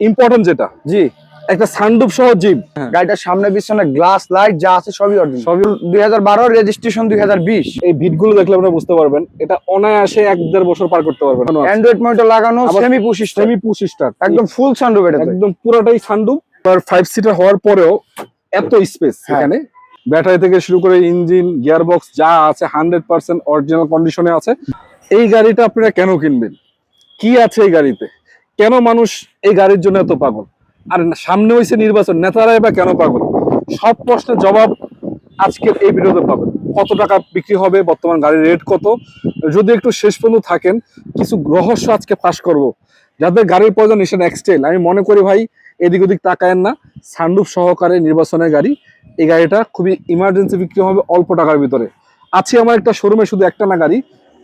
Important যেটা। জি। একটা সানডুপ সহ জিপ গাড়িটার সামনে পিছনে গ্লাস লাইট যা আছে সবই অরিজিনাল সবই দুই হাজার বারো রেজিস্ট্রেশন দুই হাজার বিশ। এই ভিটগুলো দেখলে আপনারা বুঝতে পারবেন এটা অনায়াসে এক দেড় বছর পার করতে পারবেন। অ্যান্ড্রয়েড মনিটর লাগানো সেমি পুশিস সেমি পুশ স্টার একদম ফুল সানরুফ এটা একদম পুরোটাই সানডুপ আর ফাইভ সিটার হওয়ার পরেও এত স্পেস হ্যাঁ। এখানে। ব্যাটারি থেকে শুরু করে ইঞ্জিন গিয়ার বক্স যা আছে হান্ড্রেড পার্সেন্ট অরিজিনাল কন্ডিশনে আছে। এই গাড়িটা আপনারা কেন কিনবেন? কি আছে এই গাড়িতে? কেন মানুষ এই গাড়ির জন্য এত পাগল? আর সামনে হয়েছে নির্বাচন, নেতারাই বা কেন পাগল? সব প্রশ্নের জবাব আজকের এই ভিডিওতে পাবেন। কত টাকা বিক্রি হবে, বর্তমান গাড়ির রেট কত? যদি একটু শেষ পর্যন্ত থাকেন, কিছু রহস্য আজকে ফাঁস করব। যাদের গাড়ির প্রয়োজন নিশান এক্সটেল আমি মনে করি ভাই, এদিক ওদিক তাকায়েন না। সানরুফ সহকারে নির্বাচনের গাড়ি, এই গাড়িটা খুবই ইমার্জেন্সি বিক্রি হবে অল্প টাকার ভিতরে। আছে আমার একটা শোরুমে শুধু একটা না গাড়ি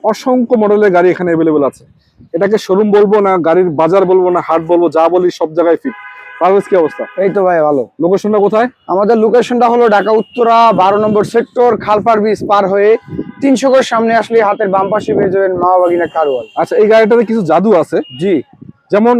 অসংখ্য মডেলের গাড়ি এখানে অ্যাভেলেবেল আছে। এটাকে শোরুম বলব না গাড়ির বাজার বলব না হাট বলব যা বলি সব জায়গায় ফিট পারভেজ কি অবস্থা? এই তো ভাই ভালো। লোকেশনটা কোথায়? আমাদের লোকেশনটা হলো ঢাকা উত্তরা বারো নম্বর সেক্টর খালপার ব্রিজ পার হয়ে তিনশো সামনে আসলে হাতের বাম পাশে পেয়ে যাবেন মা বাগিনা কারওয়াল। আচ্ছা এই গাড়িটাতে কিছু জাদু আছে? জি। যেমন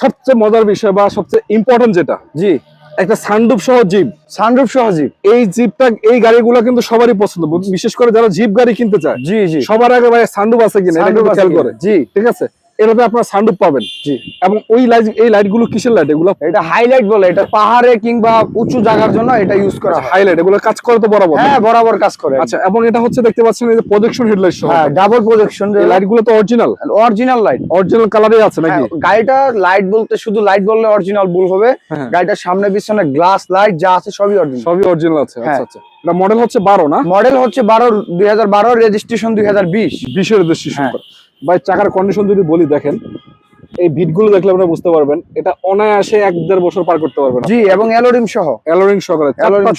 সবচেয়ে মজার বিষয় বা সবচেয়ে ইম্পর্টেন্ট যেটা? জি। একটা সানরুফ সহ জিপ। সানরুফ সহজীব এই জিপটা এই গাড়িগুলো কিন্তু সবারই পছন্দ। বিশেষ করে যারা জিপ গাড়ি কিনতে চায় জি জি। সবার আগে ভাই সানরুফ আছে কিনা খেয়াল করে। জি। ঠিক আছে? এটাতে আপনার সানরুফ পাবেন। জি। এবং ওই লাইট এই লাইটগুলো কিসের লাইট এগুলো এটা হাইলাইট বলে এটা পাহাড়ে কিংবা উঁচু জায়গার জন্য এটা ইউজ করা হয়। হাইলাইট এগুলো কাজ করে তো বরাবর হ্যাঁ বরাবর কাজ করে। আচ্ছা এবং এটা হচ্ছে দেখতে পাচ্ছেন এই যে প্রজেকশন হেডলাইট সহ। হ্যাঁ ডাবল প্রজেকশন এই লাইটগুলো তো অরিজিনাল অরিজিনাল লাইট অরিজিনাল কালারে আছে নাকি? গাড়িটা লাইট বলতে শুধু লাইট বললে অরিজিনাল ভুল হবে। হ্যাঁ। গাড়িটার সামনে পিছনে গ্লাস লাইট যা আছে সবই অরিজিনাল সবই অরিজিনাল আছে হ্যাঁ। আচ্ছা। আচ্ছা এটা মডেল হচ্ছে বারো না? মডেল হচ্ছে বারো দুই হাজার বারো রেজিস্ট্রেশন দুই হাজার বিশ। বিশের রেজিস্ট্রেশন ভাই চাকার কন্ডিশন যদি বলি দেখেন এই ভিটগুলো দেখলে আপনারা বুঝতে পারবেন এটা অনায়াসে এক দেড় বছর পার করতে পারবেন জি এবং অ্যালোরিং সহ অ্যালোরিং সহ।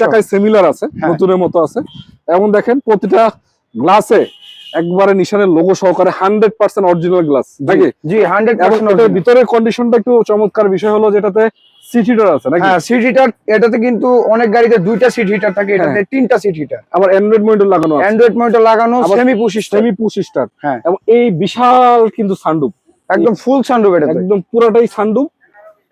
চাকায় সিমিলার আছে হ্যাঁ। নতুনের মতো আছে এবং দেখেন প্রতিটা গ্লাসে একবারে নিশানের লোগো সহকারে হান্ড্রেড পার্সেন্ট অরিজিনাল গ্লাস নাকি? জি হান্ড্রেড এটার ভিতরের কন্ডিশনটা একটু চমৎকার বিষয় হলো যেটাতে সিট হিটার আছে নাকি? হ্যাঁ সিট হিটার এটাতে কিন্তু অনেক গাড়িতে দুইটা সিট হিটার থাকে এটাতে তিনটা সিট হিটার আবার অ্যান্ড্রয়েড মনিটর লাগানো আছে। অ্যান্ড্রয়েড মনিটর লাগানো সেমি সেমি পুশ স্টার হ্যাঁ। এবং এই বিশাল কিন্তু সানরুফ একদম ফুল সানরুফ এটাতে। একদম পুরোটাই সানরুফ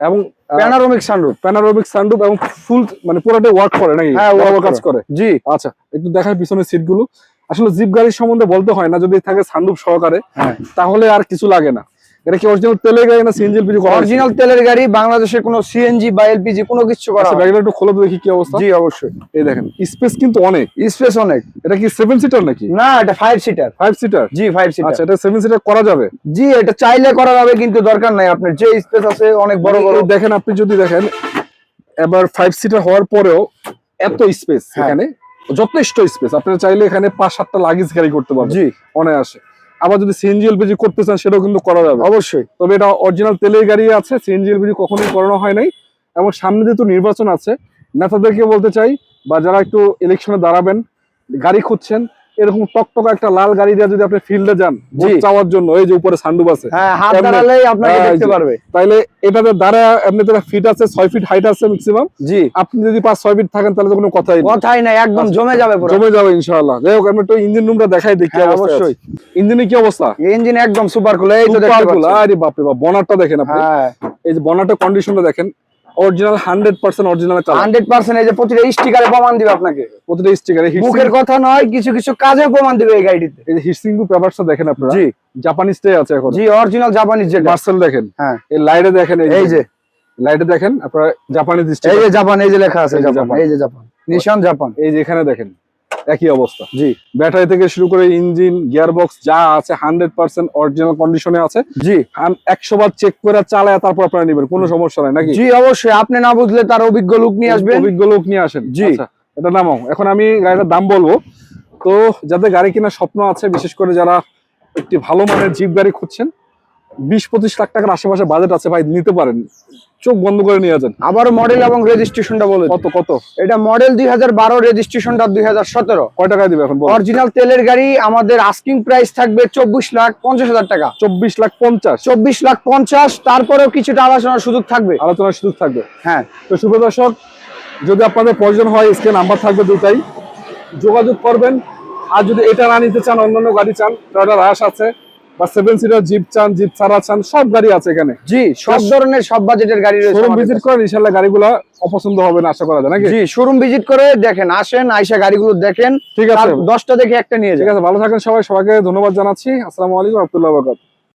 এবং প্যানারোমিক সানরুফ প্যানারোমিক সানরুফ এবং ফুল মানে পুরোটাই ওয়ার্ক করে নাকি? হ্যাঁ, কাজ করে। জি। আচ্ছা একটু দেখায় পিছনের সিটগুলো। আসলে জিপ গাড়ির সম্বন্ধে বলতে হয় না যদি থাকে সানরুফ সহকারে হ্যাঁ। তাহলে আর কিছু লাগে না। এটা কি অরিজিনাল তেলের গাড়ি না সিএনজি এলপিজি করা অরিজিনাল তেলের গাড়ি বাংলাদেশে কোনো সিএনজি বা এলপিজি কোনো কিছু করা আচ্ছা না। ব্যাগটা একটু খোলো দেখি কি অবস্থা। জি অবশ্যই। এই দেখেন স্পেস কিন্তু অনেক। স্পেস অনেক। এটা কি সেভেন সিটার নাকি? না এটা ফাইভ সিটার ফাইভ সিটার জি ফাইভ সিটার আচ্ছা এটা সেভেন সিটার করা যাবে? জি এটা চাইলে করা যাবে কিন্তু দরকার নাই আপনার। যে স্পেস আছে অনেক বড় বড়। দেখেন আপনি যদি দেখেন এবার ফাইভ সিটার হওয়ার পরেও এত স্পেস হ্যাঁ। এখানে। যথেষ্ট স্পেস আপনারা চাইলে এখানে পাঁচ সাতটা লাগেজ ক্যারি করতে পারবেন। জি। অনায়াসে। আবার যদি সিএনজি এলপিজি করতে চান সেটাও কিন্তু করা যাবে। অবশ্যই। তবে এটা অরিজিনাল তেলের গাড়ি আছে সিএনজি এলপিজি কখনোই করানো হয় নাই। এবং সামনে যেহেতু নির্বাচন আছে নেতাদেরকে বলতে চাই বা যারা একটু ইলেকশনে দাঁড়াবেন গাড়ি খুঁজছেন এরকম টকটকা একটা লাল গাড়ি দিয়ে যদি আপনি ফিল্ডে যান চাওয়ার জন্য এই যে উপরে সান্ডুপ আছে হ্যাঁ এমনি- হ্যাঁ, তাইলে এটাতে দাঁড়া এমনিতে ফিট আছে ছয় ফিট হাইট আছে ম্যাক্সিমাম জি। আপনি যদি পাঁচ ছয় ফিট থাকেন তাহলে তো কোনো কথাই কথাই নাই একদম আচ্ছা। জমে যাবে জমে যাবে ইনশাআল্লাহ। যাই হোক আমি একটু ইঞ্জিন রুমটা দেখাই দেখি হ্যাঁ, অবশ্যই। ইঞ্জিনে কি অবস্থা? ইঞ্জিন একদম সুপার কুল এই তো দেখতে পাচ্ছেন। আরে বাপরে বাপ বনারটা দেখেন আপনি। হ্যাঁ। এই যে বনারটা কন্ডিশনটা দেখেন অরিজিনাল হান্ড্রেড পার্সেন্ট অরিজিনাল চালান হান্ড্রেড পার্সেন্ট এই যে প্রতিটা স্টিকারে প্রমাণ দিবে আপনাকে। প্রতিটা স্টিকারে মুখের কথা নয় কিছু কিছু কাজে প্রমাণ দিবে এই গাড়িতে এই যে পেপারসটা দেখেন আপনারা। জি। জাপানিজ টে আছে এখন। জি অরিজিনাল জাপানিজ যেটা। মার্সেল দেখেন। হ্যাঁ। এই লাইটে দেখেন এই যে। লাইটে দেখেন আপনারা জাপানিজ এই যে জাপান এই যে লেখা আছে জাপান। এই যে জাপান নিশান জাপান এই যে এখানে দেখেন। একই অবস্থা। জি। ব্যাটারি থেকে শুরু করে ইঞ্জিন গিয়ার বক্স যা আছে হান্ড্রেড পার্সেন্ট অরিজিনাল কন্ডিশনে আছে। জি। একশো বার চেক করে চালায় তারপর আপনারা নেবেন কোনো সমস্যা নাই নাকি? জি অবশ্যই। আপনি না বুঝলে তার অভিজ্ঞ লোক নিয়ে আসবেন। অভিজ্ঞ লোক নিয়ে আসেন। জি। আচ্ছা, এটা নামাও। এখন আমি গাড়িটার দাম বলব। তো যাদের গাড়ি কেনার স্বপ্ন আছে বিশেষ করে যারা একটি ভালো মানের জিপ গাড়ি খুঁজছেন বিশ পঁচিশ লাখ টাকার আশেপাশে বাজেট আছে ভাই নিতে পারেন। চোখ বন্ধ করে নিয়ে যান। আবারও মডেল এবং রেজিস্ট্রেশনটা বলে। কত কত? এটা মডেল দুই হাজার বারো রেজিস্ট্রেশনটা দুই হাজার সতেরো। কয় টাকা দিবে এখন অরিজিনাল তেলের গাড়ি আমাদের আস্কিং প্রাইস থাকবে চব্বিশ লাখ পঞ্চাশ হাজার টাকা। চব্বিশ লাখ পঞ্চাশ? চব্বিশ লাখ পঞ্চাশ তারপরেও কিছুটা আলোচনার সুযোগ থাকবে। আলোচনার সুযোগ থাকবে। হ্যাঁ। তো শুভ দর্শক যদি আপনাদের প্রয়োজন হয় স্ক্রিন নাম্বার থাকবে দুটাই যোগাযোগ করবেন। আর যদি এটা না নিতে চান অন্যান্য গাড়ি চান টয়টা রাশ আছে। বা সেভেন সিটার জিপ চান জিপ ছাড়া চান সব গাড়ি আছে এখানে। জি সব ধরনের সব বাজেটের গাড়ি রয়েছে শোরুম ভিজিট করেন ইনশাআল্লাহ গাড়িগুলো অপছন্দ হবে না আশা করা যায় নাকি? জি শোরুম ভিজিট করে দেখেন আসেন আইসা গাড়িগুলো দেখেন ঠিক আছে। তার দশটা দেখে একটা নিয়ে ঠিক আছে ভালো থাকেন সবাই সবাইকে ধন্যবাদ জানাচ্ছি। আসসালামু আলাইকুম আব্দুল্লাহ বাকাত